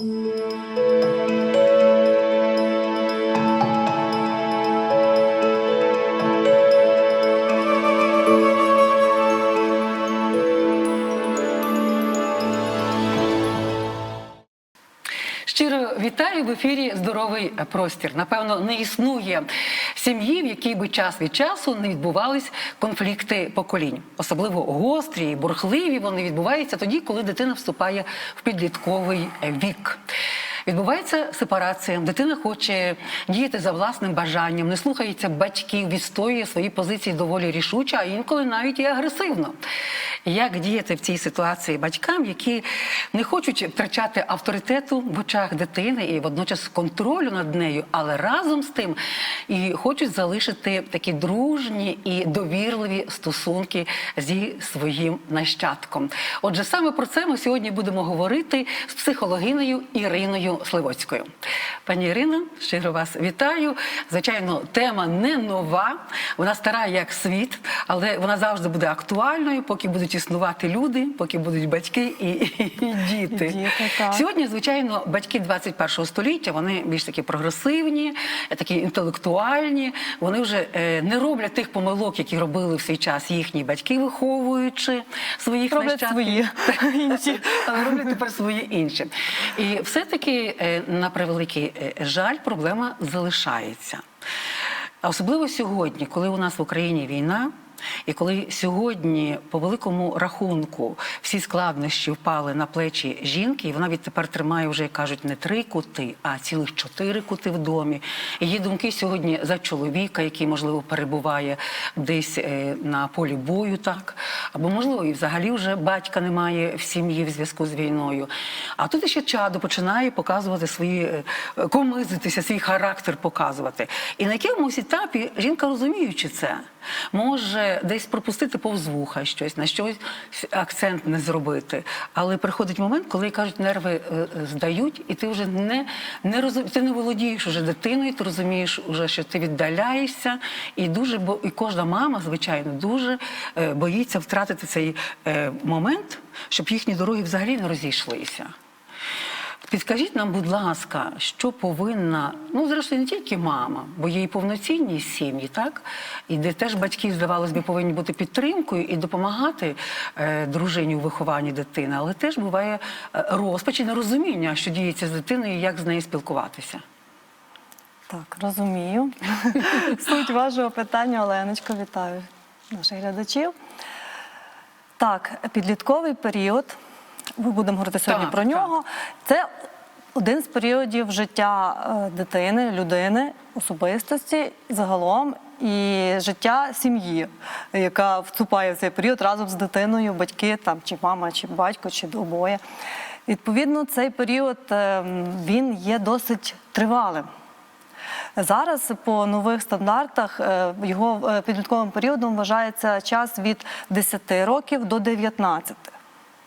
Щиро в ефірі Здоровий простір. Напевно, не існує сім'ї, в якій би час від часу не відбувались конфлікти поколінь. Особливо гострі і бурхливі вони відбуваються тоді, коли дитина вступає в підлітковий вік. Відбувається сепарація, дитина хоче діяти за власним бажанням, не слухається батьків, відстоює свої позиції доволі рішуче, а інколи навіть і агресивно. Як діяти в цій ситуації батькам, які не хочуть втрачати авторитету в очах дитини і водночас контролю над нею, але разом з тим і хочуть залишити такі дружні і довірливі стосунки зі своїм нащадком. Отже, саме про це ми сьогодні будемо говорити з психологинею Іриною Сливоцькою. Пані Ірино, щиро вас вітаю. Звичайно, тема не нова, вона стара як світ, але вона завжди буде актуальною, поки будуть існувати люди, поки будуть батьки і, і, і діти. І діти, так. Сьогодні, звичайно, батьки 21-го століття вони більш такі прогресивні, такі інтелектуальні. Вони вже е, не роблять тих помилок, які робили в свій час їхні батьки, виховуючи своїх Роблять свої інші. Але роблять тепер свої інші. І все-таки, е, на превеликий е, жаль, проблема залишається. Особливо сьогодні, коли у нас в Україні війна, і коли сьогодні, по великому рахунку, всі складнощі впали на плечі жінки, і вона відтепер тримає вже, як кажуть, не три кути, а цілих чотири кути в домі. Її думки сьогодні за чоловіка, який, можливо, перебуває десь е, на полі бою, так або можливо, і взагалі вже батька немає в сім'ї в зв'язку з війною. А тут ще чадо починає показувати свої е, комизитися, свій характер показувати. І на якомусь етапі жінка, розуміючи це, може десь пропустити повз вуха щось, на щось акцент не зробити. Але приходить момент, коли кажуть, нерви е, е, здають, і ти вже не, не розум... ти не володієш уже дитиною, ти розумієш, уже, що ти віддаляєшся, і дуже бо і кожна мама, звичайно, дуже е, боїться втратити цей момент, щоб їхні дороги взагалі не розійшлися. Підкажіть нам, будь ласка, що повинна, ну зрештою, не тільки мама, бо є і повноцінні сім'ї, так? І де теж батьки, здавалось би, повинні бути підтримкою і допомагати е, дружині у вихованні дитини, але теж буває е, розпач і нерозуміння, що діється з дитиною і як з нею спілкуватися. Так, розумію. Суть вашого питання, Оленочко, вітаю наших глядачів. Так, підлітковий період, ми будемо говорити сьогодні Так, про так. нього. Це один з періодів життя е, дитини, людини, особистості загалом і життя сім'ї, яка вступає в цей період разом з дитиною, батьки там, чи мама, чи батько, чи обоє. Відповідно, цей період е, він є досить тривалим. Зараз по нових стандартах е, його підлітковим періодом вважається час від 10 років до 19.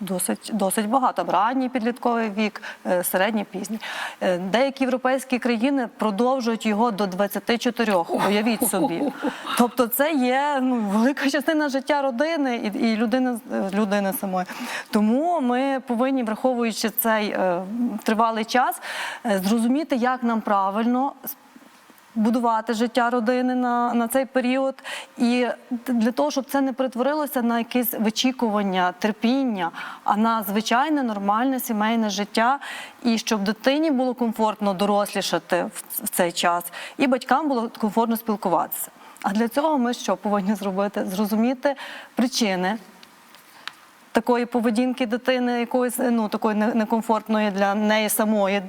Досить, досить багато. Ранній підлітковий вік, е, середній, пізній. Е, Деякі європейські країни продовжують його до 24, уявіть собі. Тобто це є ну, велика частина життя родини і, і людини, людини самої. Тому ми повинні, враховуючи цей е, тривалий час, е, зрозуміти, як нам правильно будувати життя родини на, на цей період, і для того, щоб це не перетворилося на якесь вичікування, терпіння, а на звичайне нормальне сімейне життя, і щоб дитині було комфортно дорослішати в, цей час, і батькам було комфортно спілкуватися. А для цього ми що повинні зробити? Зрозуміти причини такої поведінки дитини, якоїсь ну такої некомфортної для неї самої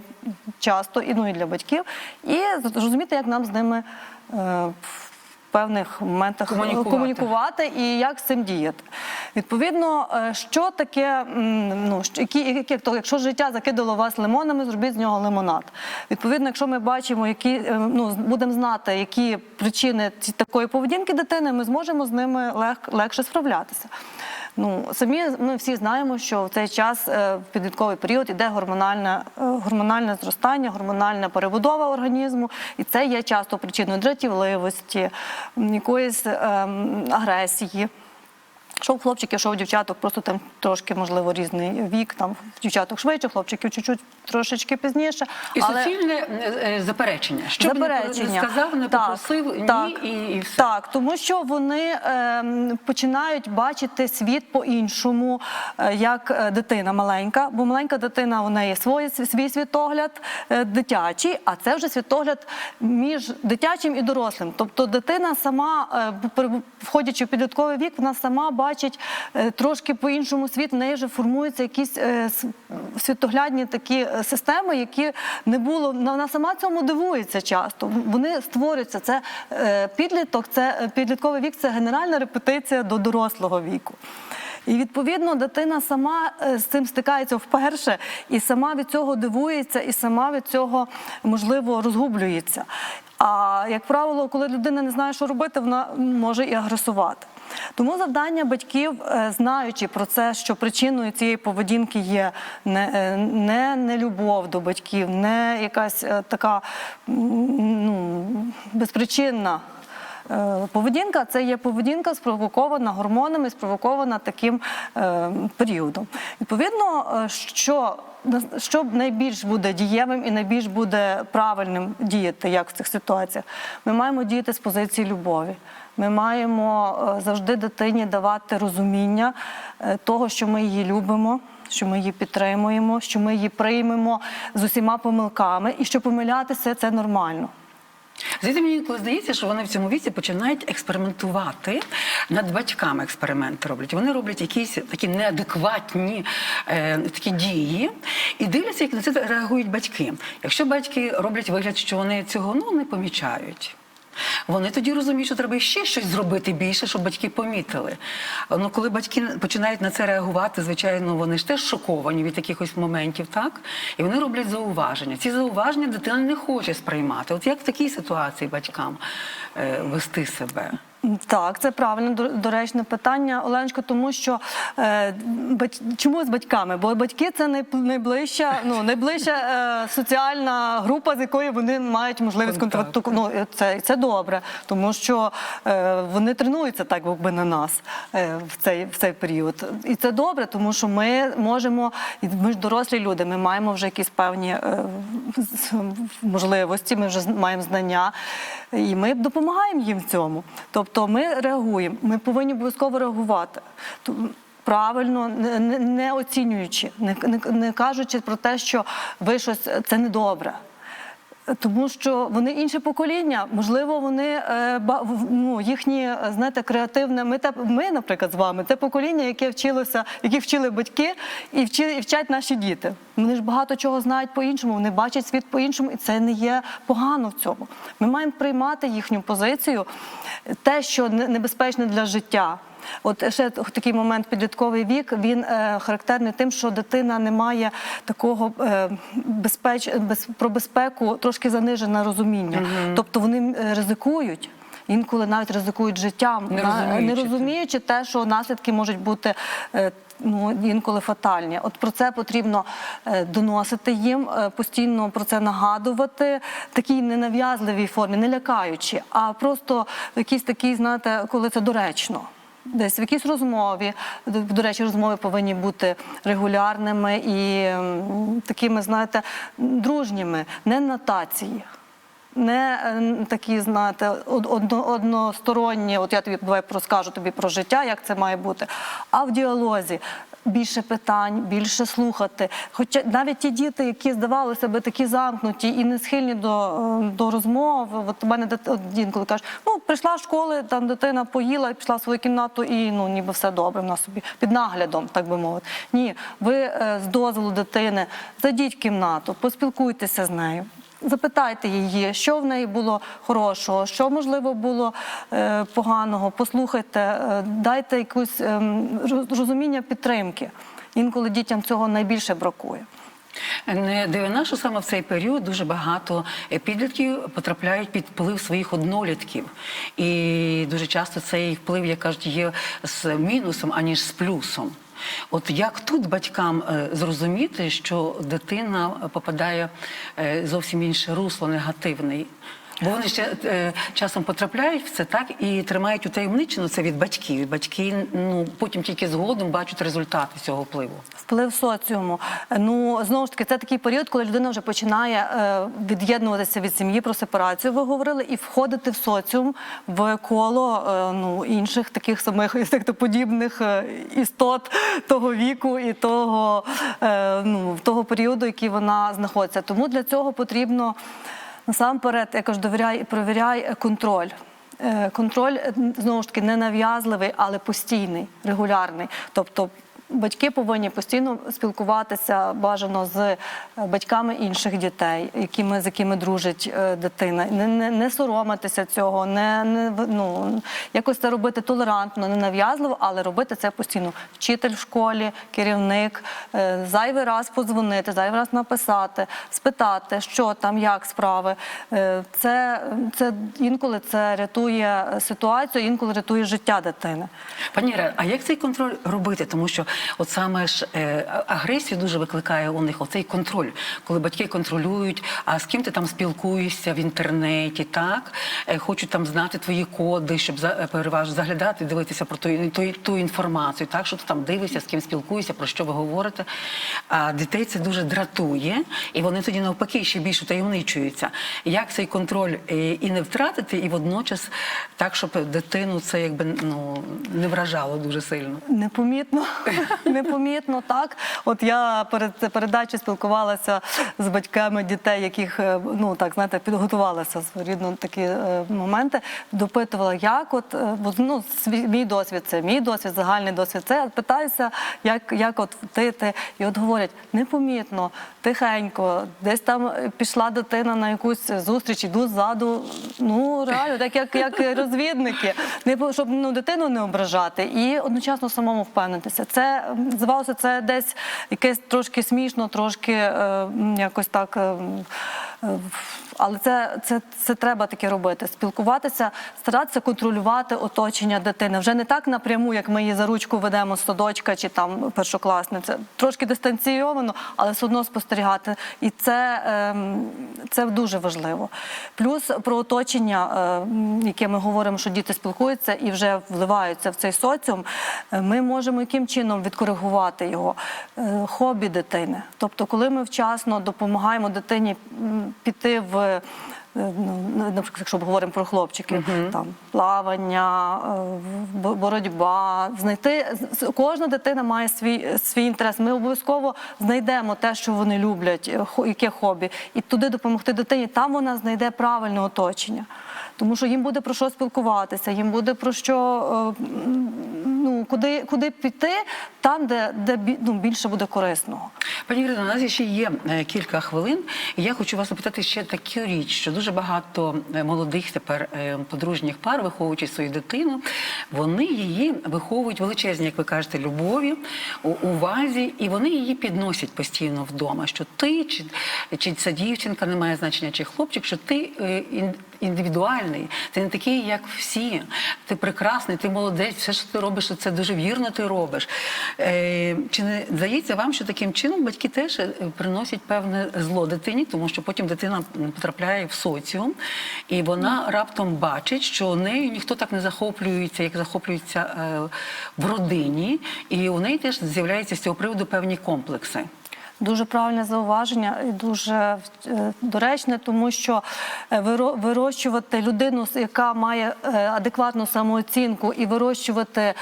часто, і ну і для батьків, і зрозуміти, як нам з ними е, в певних моментах Комунікувати. комунікувати і як з цим діяти. Відповідно, е, що таке, ну що- які, які, то, якщо життя закидало вас лимонами, зробіть з нього лимонад. Відповідно, якщо ми бачимо, які е, ну будемо знати, які причини такої поведінки дитини, ми зможемо з ними лег, легше справлятися. Ну самі ми всі знаємо, що в цей час е, в підлітковий період іде гормональне, е, гормональне зростання, гормональна перебудова організму, і це є часто причиною дратівливості, якоїсь ем, агресії. Що в хлопчиків, що в дівчаток, просто там трошки, можливо, різний вік. Там в дівчаток швидше, хлопчиків чуть-чуть трошечки пізніше. І суцільне е, е, заперечення. Що б не сказав, не Так, попросив, ні, і, і все. Так, тому що вони ем, починають бачити світ по-іншому, е, як е, дитина маленька, бо маленька дитина у неї свій, свій світогляд е, дитячий, а це вже світогляд між дитячим і дорослим. Тобто дитина сама, е, входячи в підлітковий вік, вона сама бачить е, трошки по-іншому світ, в неї вже формуються якісь е, світоглядні такі е, системи, які не було. Вона сама цьому дивується часто. Вони створюються. Це підліток, це підлітковий вік, це генеральна репетиція до дорослого віку. І відповідно дитина сама з цим стикається вперше, і сама від цього дивується, і сама від цього можливо розгублюється. А як правило, коли людина не знає, що робити, вона може і агресувати. Тому завдання батьків, е, знаючи про це, що причиною цієї поведінки є не, е, не нелюбов до батьків, не якась е, така ну, безпричинна Поведінка це є поведінка спровокована гормонами, спровокована таким е, періодом. Відповідно, що, що найбільш буде дієвим і найбільш буде правильним діяти, як в цих ситуаціях, ми маємо діяти з позиції любові. Ми маємо е, завжди дитині давати розуміння е, того, що ми її любимо. Що ми її підтримуємо, що ми її приймемо з усіма помилками, і що помилятися це нормально. Звідти мені інколи здається, що вони в цьому віці починають експериментувати над батьками. Експерименти роблять. Вони роблять якісь такі неадекватні е, такі дії і дивляться, як на це реагують батьки. Якщо батьки роблять вигляд, що вони цього ну не помічають. Вони тоді розуміють, що треба ще щось зробити більше, щоб батьки помітили. Ну, коли батьки починають на це реагувати, звичайно, вони ж теж шоковані від якихось моментів, так? І вони роблять зауваження. Ці зауваження дитина не хоче сприймати. От як в такій ситуації батькам е, вести себе? Так, це правильно доречне питання, Оленочко, тому що е, бать, чому з батьками? Бо батьки це най- найближча, ну найближча е, соціальна група, з якою вони мають можливість Контакт. контакту. Ну це, це добре, тому що е, вони тренуються так, якби на нас е, в цей в цей період. І це добре, тому що ми можемо, і ми ж дорослі люди, ми маємо вже якісь певні е, можливості, ми вже маємо знання, і ми допомагаємо їм в цьому. Тобто ми реагуємо, ми повинні обов'язково реагувати. Правильно, не, не, не оцінюючи, не, не, не кажучи про те, що ви щось це недобре. Тому що вони інше покоління, можливо, вони е, ну, їхні е, знаєте, креативне. Ми те, ми, наприклад, з вами, те покоління, яке вчилося, які вчили батьки і вчили і вчать наші діти. Вони ж багато чого знають по-іншому, вони бачать світ по-іншому, і це не є погано в цьому. Ми маємо приймати їхню позицію, те, що небезпечне для життя. От ще такий момент підлітковий вік. Він е, характерний тим, що дитина не має такого е, безпеч без про безпеку, трошки занижене розуміння. Тобто вони ризикують. Інколи навіть ризикують життям, Не розуміючи не розуміючи те, що наслідки можуть бути е, ну, інколи фатальні. От про це потрібно доносити їм, постійно про це нагадувати, такій ненав'язливій формі, не лякаючи, а просто в якійсь такій, знаєте, коли це доречно. Десь в якійсь розмові, до речі, розмови повинні бути регулярними і такими, знаєте, дружніми, не нотації. Не е, такі, знаєте, односторонні, от я тобі давай розкажу тобі про життя, як це має бути, а в діалозі. Більше питань, більше слухати. Хоча навіть ті діти, які здавалося би такі замкнуті і не схильні до, е, до розмов. От у мене от інколи каже, ну прийшла з школи, там дитина поїла, пішла в свою кімнату, і ну ніби все добре. Вона собі під наглядом, так би мовити. Ні, ви е, з дозволу дитини зайдіть в кімнату, поспілкуйтеся з нею. Запитайте її, що в неї було хорошого, що можливо було е, поганого. Послухайте, е, дайте якусь ем, розуміння підтримки. Інколи дітям цього найбільше бракує. Не дивина, що саме в цей період дуже багато е, підлітків потрапляють під вплив своїх однолітків. І дуже часто цей вплив, як кажуть, є з мінусом, аніж з плюсом. От як тут батькам е, зрозуміти, що дитина попадає е, зовсім інше русло негативний? Бо вони ще е, часом потрапляють в це так і тримають утаємничено це від батьків. Батьки ну потім тільки згодом бачать результати цього впливу. Вплив соціуму. Ну знову ж таки, це такий період, коли людина вже починає е, від'єднуватися від сім'ї про сепарацію. Ви говорили, і входити в соціум в коло е, ну інших таких самих інсектоподібних е, істот того віку і того, е, ну, того періоду, який вона знаходиться. Тому для цього потрібно насамперед, я кажу, довіряй і провіряй контроль. Е, Контроль знову ж таки не нав'язливий, але постійний, регулярний. Тобто батьки повинні постійно спілкуватися бажано з е, батьками інших дітей, якими, з якими дружить е, дитина. Не, не, не соромитися цього, не, не ну, якось це робити толерантно, не нав'язливо, але робити це постійно. Вчитель в школі, керівник, е, зайвий раз подзвонити, зайвий раз написати, спитати, що там, як справи. Це, це інколи це рятує ситуацію, інколи рятує життя дитини. Пані Іре, а як цей контроль робити? Тому що от саме ж е, агресію дуже викликає у них оцей контроль, коли батьки контролюють, а з ким ти там спілкуєшся в інтернеті, так е, хочуть там знати твої коди, щоб за е, переважно заглядати, дивитися про ту, ту, ту інформацію, так що ти там дивишся, з ким спілкуєшся, про що ви говорите. А дітей це дуже дратує, і вони тоді навпаки ще більше таємничуються. Як цей контроль е, і не втратити, і водночас так, щоб дитину це якби ну не вражало дуже сильно. Непомітно, непомітно, так. От я перед передачею спілкувалася з батьками дітей, яких е, ну так знаєте, підготувалася своєрідно такі е, моменти. Допитувала, як от е, ну, мій досвід, це мій досвід, загальний досвід. Це питаюся, як, як от ти, ти. І от говорять, непомітно, тихенько, десь там пішла дитина на якусь зустріч, іду ззаду. Ну реально, так як, як розвідники, не щоб ну, дитину не ображати і одночасно самому впевнитися. Це м, здавалося, це десь якесь трошки смішно, трошки е, якось так. Але це, це, це треба таке робити. Спілкуватися, старатися контролювати оточення дитини. Вже не так напряму, як ми її за ручку ведемо з садочка чи там першокласниця. Трошки дистанційовано, але все одно спостерігати. І це, ем, це дуже важливо. Плюс про оточення, е, яке ми говоримо, що діти спілкуються і вже вливаються в цей соціум. Ми можемо яким чином відкоригувати його Е, хобі дитини. Тобто, коли ми вчасно допомагаємо дитині піти в. е, Ну, наприклад, якщо ми говоримо про хлопчиків, там плавання, е, боротьба, знайти кожна дитина має свій свій інтерес. Ми обов'язково знайдемо те, що вони люблять, е, яке хобі, і туди допомогти дитині. Там вона знайде правильне оточення, тому що їм буде про що спілкуватися, їм буде про що ну куди, куди піти, там, де, де ну, більше буде корисного. Пані Ірино, у нас ще є е, кілька хвилин, і я хочу вас запитати ще таку річ, що дуже багато е, молодих тепер е, подружніх пар, виховуючи свою дитину, вони її виховують величезні, як ви кажете, любові, увазі, і вони її підносять постійно вдома. Що ти, чи, чи це дівчинка, не має значення, чи хлопчик, що ти індивідуальний, ти не такий, як всі. Ти прекрасний, ти молодець, все, що ти робиш, це дуже вірно ти робиш. Чи не здається вам, що таким чином батьки теж е, приносять певне зло дитині, тому що потім дитина потрапляє в соціум, і вона раптом бачить, що нею ніхто так не захоплюється, як захоплюється е, в родині, і у неї теж з'являються з цього приводу певні комплекси. Дуже правильне зауваження і дуже е, доречне, тому що е, вирощувати людину, яка має е, адекватну самооцінку, і вирощувати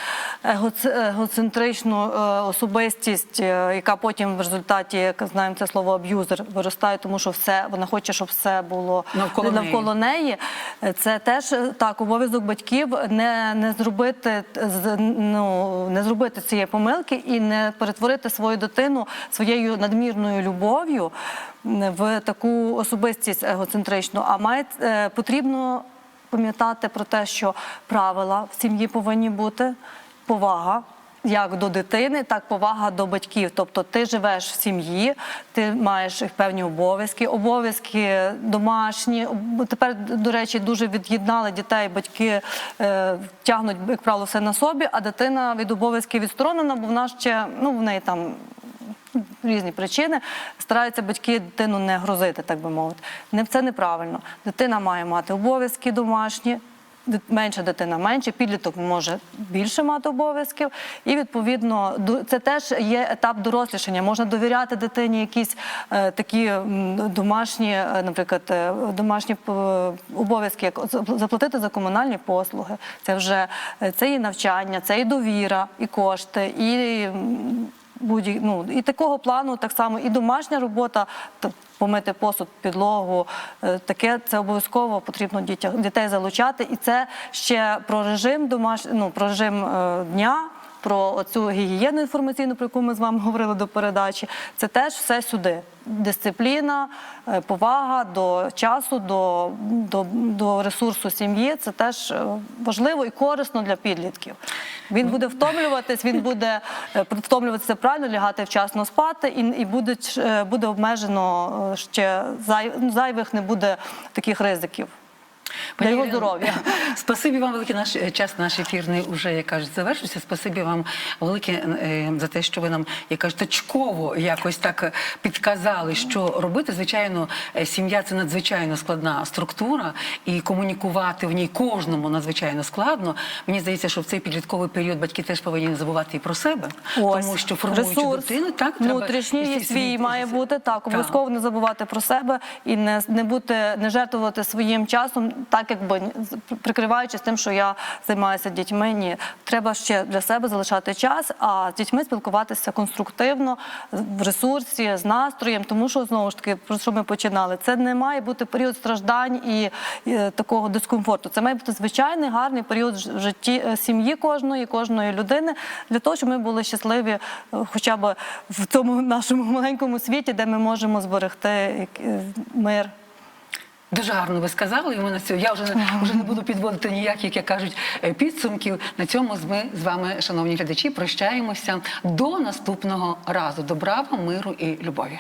егоц- егоцентричну особистість, яка потім в результаті, як знаємо, це слово аб'юзер виростає, тому що все вона хоче, щоб все було Навколо навколо неї. Е, Це теж так обов'язок батьків не, не зробити ну не зробити цієї помилки і не перетворити свою дитину своєю надмірною любов'ю в таку особистість егоцентричну. А має е, потрібно пам'ятати про те, що правила в сім'ї повинні бути повага як до дитини, так повага до батьків. Тобто ти живеш в сім'ї, ти маєш певні обов'язки, обов'язки домашні. Тепер, до речі, дуже від'єднали дітей, батьки е, тягнуть, як правило, все на собі, а дитина від обов'язків відсторонена, бо вона ще ну в неї там різні причини, стараються батьки дитину не грузити, так би мовити. Не це неправильно. Дитина має мати обов'язки домашні. Менша дитина менше, підліток може більше мати обов'язків, і відповідно це теж є етап дорослішання. Можна довіряти дитині якісь е, такі домашні, е, наприклад, е, домашні е, обов'язки, як заплатити за комунальні послуги. Це вже це і навчання, це і довіра, і кошти, і будь ну і такого плану так само і домашня робота. Помити посуд, підлогу, е, таке це обов'язково потрібно дітях дітей залучати, і це ще про режим домаш... ну, про режим е, дня, про цю гігієну інформаційну, про яку ми з вами говорили до передачі. Це теж все сюди. Дисципліна, е, повага до часу, до, до, до ресурсу сім'ї. Це теж важливо і корисно для підлітків. Він буде втомлюватись, він буде е, втомлюватися правильно, лягати вчасно спати, і, і буде, буде обмежено е, ще зай, зайвих не буде таких ризиків. Пані його здоров'я. Спасибі вам велике. Наш час наш ефірний вже як кажуть завершився. Спасибі вам велике е, за те, що ви нам як кажуть, точково якось так підказали, що робити. Звичайно, е, сім'я це надзвичайно складна структура, і комунікувати в ній кожному надзвичайно складно. Мені здається, що в цей підлітковий період батьки теж повинні забувати і про себе, Ось. тому що формуючи Ресурс дитину, так внутрішній свій має бути так. Обов'язково не забувати про себе і не, не бути, не жертвувати своїм часом, так якби прикриваючись тим, що я займаюся дітьми. Ні, треба ще для себе залишати час, а з дітьми спілкуватися конструктивно в ресурсі з настроєм, тому що знову ж таки про що ми починали. Це не має бути період страждань і, е, такого дискомфорту. Це має бути звичайний гарний період в житті е, сім'ї кожної, кожної людини для того, щоб ми були щасливі, е, хоча б в цьому нашому маленькому світі, де ми можемо зберегти мир. Дуже гарно ви сказали. І ми на цьому я вже не вже не буду підводити ніяких, як кажуть, е, підсумків. На цьому ми з вами, шановні глядачі, прощаємося до наступного разу. Добра вам, миру і любові.